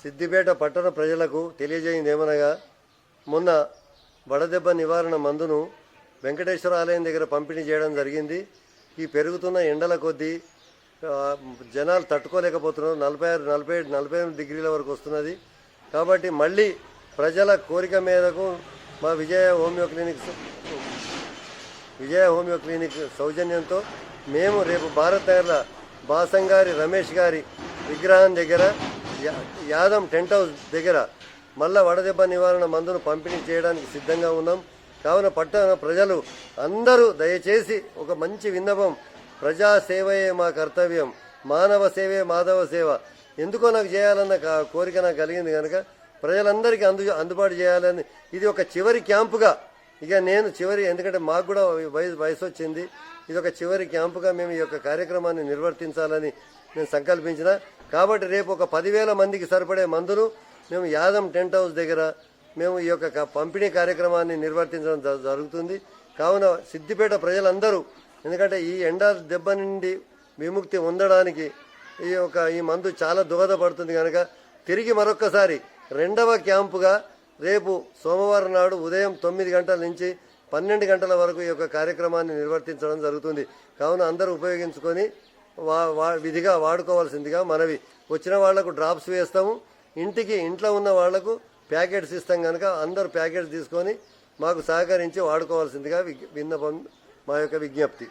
సిద్దిపేట పట్టణ ప్రజలకు తెలియజేయింది ఏమనగా మొన్న వడదెబ్బ నివారణ మందును వెంకటేశ్వర ఆలయం దగ్గర పంపిణీ చేయడం జరిగింది. ఈ పెరుగుతున్న ఎండల కొద్దీ జనాలు తట్టుకోలేకపోతున్నారు. నలభై ఆరు నలభై ఏడు నలభై ఎనిమిది డిగ్రీల వరకు వస్తున్నది. కాబట్టి మళ్ళీ ప్రజల కోరిక మేరకు మా Vijaya homeo clinic Vijaya homeo clinic సౌజన్యంతో మేము రేపు భారత్ నగర్ల బాసంగారి రమేష్ గారి విగ్రహం దగ్గర యా- యాదం టెంట్ హౌస్ దగ్గర మళ్ళా వడదెబ్బ నివారణ మందును పంపిణీ చేయడానికి సిద్ధంగా ఉన్నాం. కావున పట్టణ ప్రజలు అందరూ దయచేసి ఒక మంచి విన్నపం ప్రజా సేవయే మా కర్తవ్యం మానవ సేవే మాధవ సేవ. ఎందుకో నాకు చేయాలన్న కోరిక నాకు కలిగింది కనుక ప్రజలందరికీ అందు అందుబాటు చేయాలని ఇది ఒక చివరి క్యాంపుగా ఇక నేను చివరి ఎందుకంటే మాకు కూడా వయసు వయసు వచ్చింది. ఇది ఒక చివరి క్యాంపుగా మేము ఈ యొక్క కార్యక్రమాన్ని నిర్వర్తించాలని నేను సంకల్పించిన. కాబట్టి రేపు ఒక పదివేల మందికి సరిపడే మందులు మేము యాదం టెంట్ హౌస్ దగ్గర మేము ఈ యొక్క పంపిణీ కార్యక్రమాన్ని నిర్వర్తించడం జ- జరుగుతుంది. కావున సిద్దిపేట ప్రజలందరూ ఎందుకంటే ఈ ఎండ దెబ్బ నుండి విముక్తి పొందడానికి ఈ యొక్క ఈ మందు చాలా దోహదపడుతుంది కనుక తిరిగి మరొక్కసారి రెండవ క్యాంపుగా రేపు సోమవారం నాడు ఉదయం తొమ్మిది గంటల నుంచి పన్నెండు గంటల వరకు ఈ యొక్క కార్యక్రమాన్ని నిర్వర్తించడం జరుగుతుంది. కావున అందరూ ఉపయోగించుకొని వా వా విధిగా వాడుకోవాల్సిందిగా మనవి. వచ్చిన వాళ్ళకు డ్రాప్స్ వేస్తాము. ఇంటికి ఇంట్లో ఉన్న వాళ్ళకు ప్యాకెట్స్ ఇస్తాం కనుక అందరూ ప్యాకెట్స్ తీసుకొని మాకు సహకరించి వాడుకోవాల్సిందిగా విజ్ఞ- విన్నపం మా యొక్క విజ్ఞప్తి.